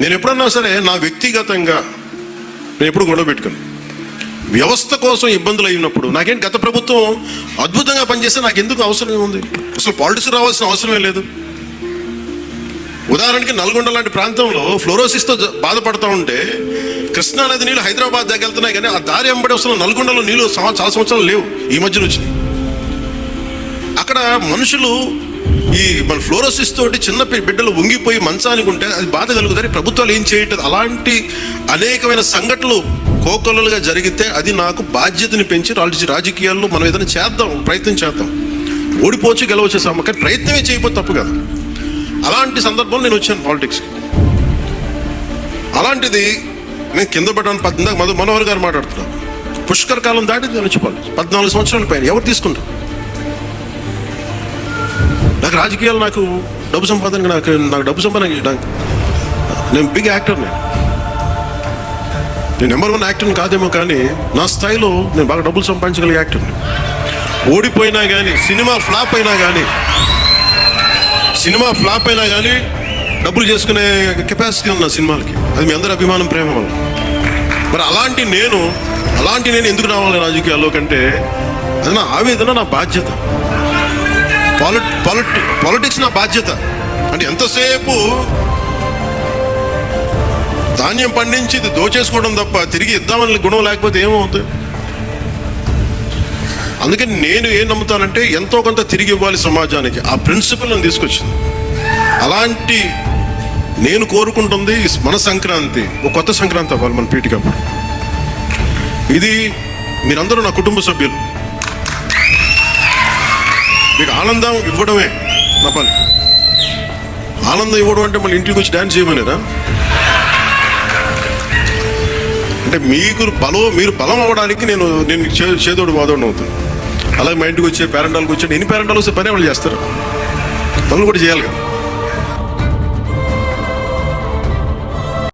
నేను ఎప్పుడన్నా సరే నా వ్యక్తిగతంగా నేను ఎప్పుడు గొడవ పెట్టుకుని. వ్యవస్థ కోసం ఇబ్బందులు అయినప్పుడు నాకేం గత ప్రభుత్వం అద్భుతంగా పనిచేస్తే నాకు ఎందుకు అవసరం ఏముంది? అసలు పాలిటిక్స్ రావాల్సిన అవసరమే లేదు. ఉదాహరణకి నల్గొండ లాంటి ప్రాంతంలో ఫ్లోరోసిస్తో బాధపడుతూ బాధపడతా ఉంటే కృష్ణా నది నీళ్ళు హైదరాబాద్ దగ్గర వెళ్తున్నాయి కానీ ఆ దారి వెంబడి వస్తున్న నల్గొండలో నీళ్ళు చాలా సంవత్సరాలు లేవు. ఈ మధ్యన వచ్చినాయి. అక్కడ మనుషులు ఈ మన ఫ్లోరోసిస్ తోటి చిన్న బిడ్డలు వంగిపోయి మంచానికి ఉంటే అది బాధ కలుగుతుంది. ప్రభుత్వాలు ఏం చేయటం అలాంటి అనేకమైన సంఘటనలు కోకొల్లలుగా జరిగితే అది నాకు బాధ్యతని పెంచి రాజ రాజకీయాల్లో మనం ఏదైనా చేద్దాం ప్రయత్నం చేద్దాం. ఓడిపోవచ్చు గెలవచ్చు కానీ ప్రయత్నమే చేయకపోతే తప్పు కదా. అలాంటి సందర్భంలో నేను వచ్చాను పాలిటిక్స్కి. అలాంటిది నేను కింద పడ్డాను పద్నాలుగు మనోహర్ గారు మాట్లాడుతున్నాను పుష్కర్ కాలం దాటింది నేను వచ్చి పద్నాలుగు సంవత్సరాల పైన ఎవరు తీసుకుంటారు? నాకు రాజకీయాలు నాకు డబ్బు సంపాదన నాకు నాకు డబ్బు సంపాదన నేను బిగ్ యాక్టర్ నేను నేను నెంబర్ వన్ యాక్టర్ని కాదేమో కానీ నా స్థాయిలో నేను బాగా డబ్బులు సంపాదించగలిగే యాక్టర్ని ఓడిపోయినా కానీ సినిమా ఫ్లాప్ అయినా కానీ సినిమా ఫ్లాప్ అయినా కానీ డబ్బులు చేసుకునే కెపాసిటీ ఉంది నా సినిమాలకి. అది మీ అందరి అభిమానం ప్రేమ వల్ల. మరి అలాంటి నేను అలాంటి నేను ఎందుకు రావాలి రాజకీయాల్లో కంటే అది నా ఆవేదన నా బాధ్యత. పాలిట్ పాలిటి పాలిటిక్స్ నా బాధ్యత. అంటే ఎంతసేపు ధాన్యం పండించి ఇది దోచేసుకోవడం తప్ప తిరిగి ఇద్దామని గుణం లేకపోతే ఏమవుతుంది? అందుకని నేను ఏం నమ్ముతానంటే ఎంతో కొంత తిరిగి ఇవ్వాలి సమాజానికి. ఆ ప్రిన్సిపల్ నేను తీసుకొచ్చింది. అలాంటి నేను కోరుకుంటుంది మన సంక్రాంతి ఒక కొత్త సంక్రాంతి అవ్వాలి మన పీటికప్పుడు ఇది మీరందరూ నా కుటుంబ సభ్యులు. మీకు ఆనందం ఇవ్వడమే నా పని. ఆనందం ఇవ్వడం అంటే మళ్ళీ ఇంటికి వచ్చి డ్యాన్స్ చేయమనేదా? అంటే మీకు బలం మీరు బలం అవ్వడానికి నేను నేను చే- చేదోడు వాదోడు అవుతాను. అలాగే మా ఇంటికి వచ్చే పేరెంటాలకు వచ్చే ఎన్ని పేరెంటాలు వస్తే పని వాళ్ళు చేస్తారు? పనులు కూడా చేయాలి కదా.